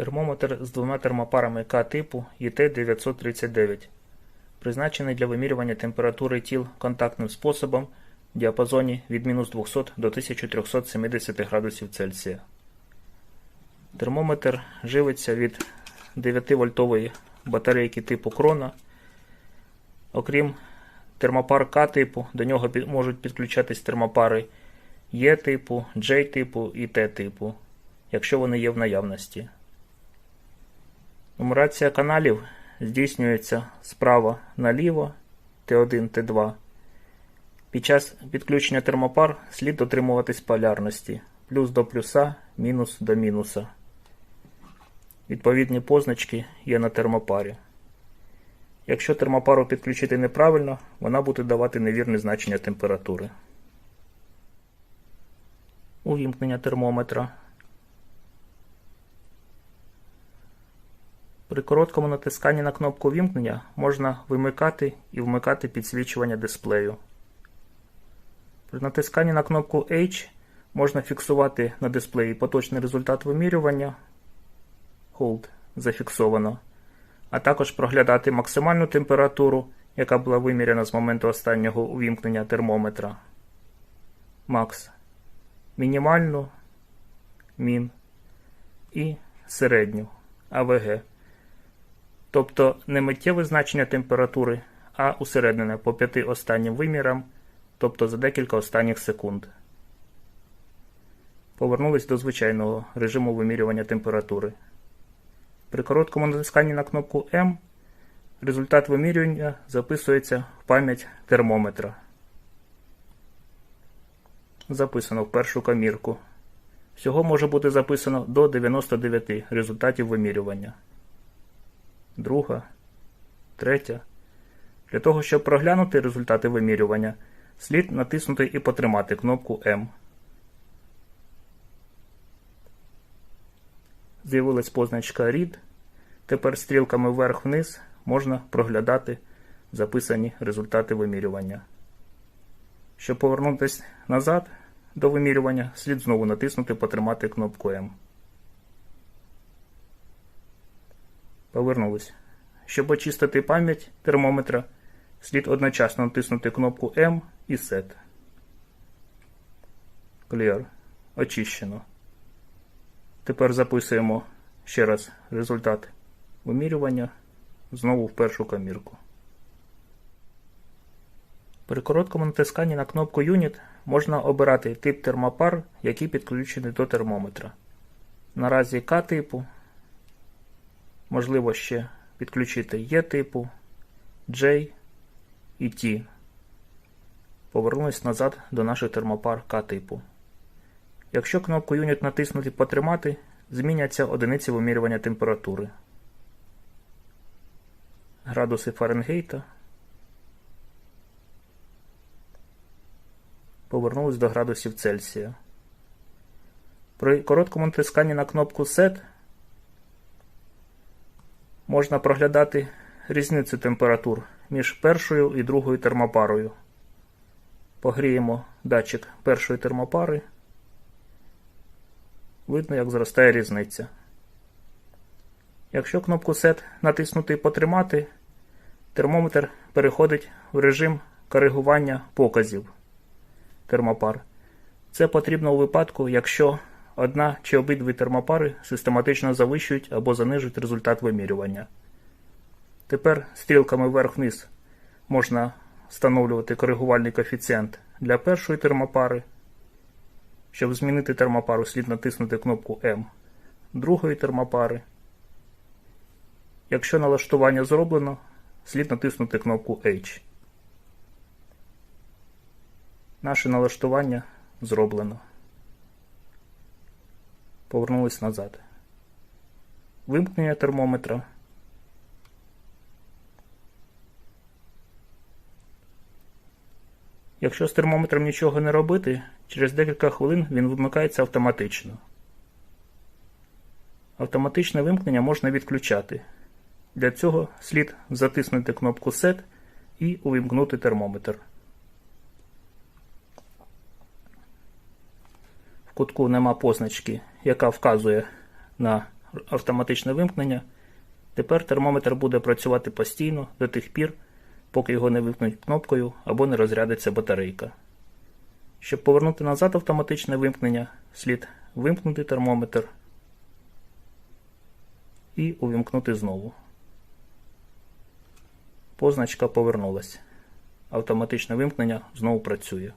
Термометр з двома термопарами К-типу ЄТ-939, призначений для вимірювання температури тіл контактним способом в діапазоні від мінус 200 до 1370 градусів Цельсія. Термометр живиться від 9-вольтової батарейки типу Крона. Окрім термопар К-типу, до нього можуть підключатись термопари Е-типу, J-типу і Т-типу, якщо вони є в наявності. Нумерація каналів здійснюється справа наліво Т1, Т2. Під час підключення термопар слід дотримуватись полярності плюс до плюса, мінус до мінуса. Відповідні позначки є на термопарі. Якщо термопару підключити неправильно, вона буде давати невірне значення температури. Увімкнення термометра. При короткому натисканні на кнопку вімкнення можна вимикати і вмикати підсвічування дисплею. При натисканні на кнопку H можна фіксувати на дисплеї поточний результат вимірювання Hold зафіксовано, а також проглядати максимальну температуру, яка була виміряна з моменту останнього увімкнення термометра. Max. Мінімальну Мін і середню АВГ. Тобто не миттєве значення температури, а усереднене по п'яти останнім вимірам, тобто за декілька останніх секунд. Повернулись до звичайного режиму вимірювання температури. При короткому натисканні на кнопку М результат вимірювання записується в пам'ять термометра. Записано в першу комірку. Всього може бути записано до 99 результатів вимірювання. Друга, третя. Для того, щоб проглянути результати вимірювання, слід натиснути і потримати кнопку М. З'явилась позначка Read. Тепер стрілками вверх-вниз можна проглядати записані результати вимірювання. Щоб повернутися назад до вимірювання, слід знову натиснути потримати кнопку М. Повернулись. Щоб очистити пам'ять термометра, слід одночасно натиснути кнопку М і Set. Clear. Очищено. Тепер записуємо ще раз результат вимірювання знову в першу комірку. При короткому натисканні на кнопку Unit можна обирати тип термопар, який підключений до термометра. Наразі К типу. Можливо ще підключити Е типу, J і T. Повернусь назад до наших термопар К типу. Якщо кнопку Unit натиснути потримати, зміняться одиниці вимірювання температури. Градуси Фаренгейта. Повернулись до градусів Цельсія. При короткому натисканні на кнопку Set можна проглядати різницю температур між першою і другою термопарою. Погріємо датчик першої термопари. Видно, як зростає різниця. Якщо кнопку Set натиснути і потримати, термометр переходить в режим коригування показів термопар. Це потрібно у випадку, якщо одна чи обидві термопари систематично завищують або занижують результат вимірювання. Тепер стрілками вверх-вниз можна встановлювати коригувальний коефіцієнт для першої термопари. Щоб змінити термопару, слід натиснути кнопку М другої термопари. Якщо налаштування зроблено, слід натиснути кнопку H. Наше налаштування зроблено. Повернулись назад. Вимкнення термометра. Якщо з термометром нічого не робити, через декілька хвилин він вимикається автоматично. Автоматичне вимкнення можна відключати. Для цього слід затиснути кнопку Set і увімкнути термометр. В кутку нема позначки, яка вказує на автоматичне вимкнення. Тепер термометр буде працювати постійно до тих пір, поки його не вимкнуть кнопкою або не розрядиться батарейка. Щоб повернути назад автоматичне вимкнення, слід вимкнути термометр і увімкнути знову. Позначка повернулась. Автоматичне вимкнення знову працює.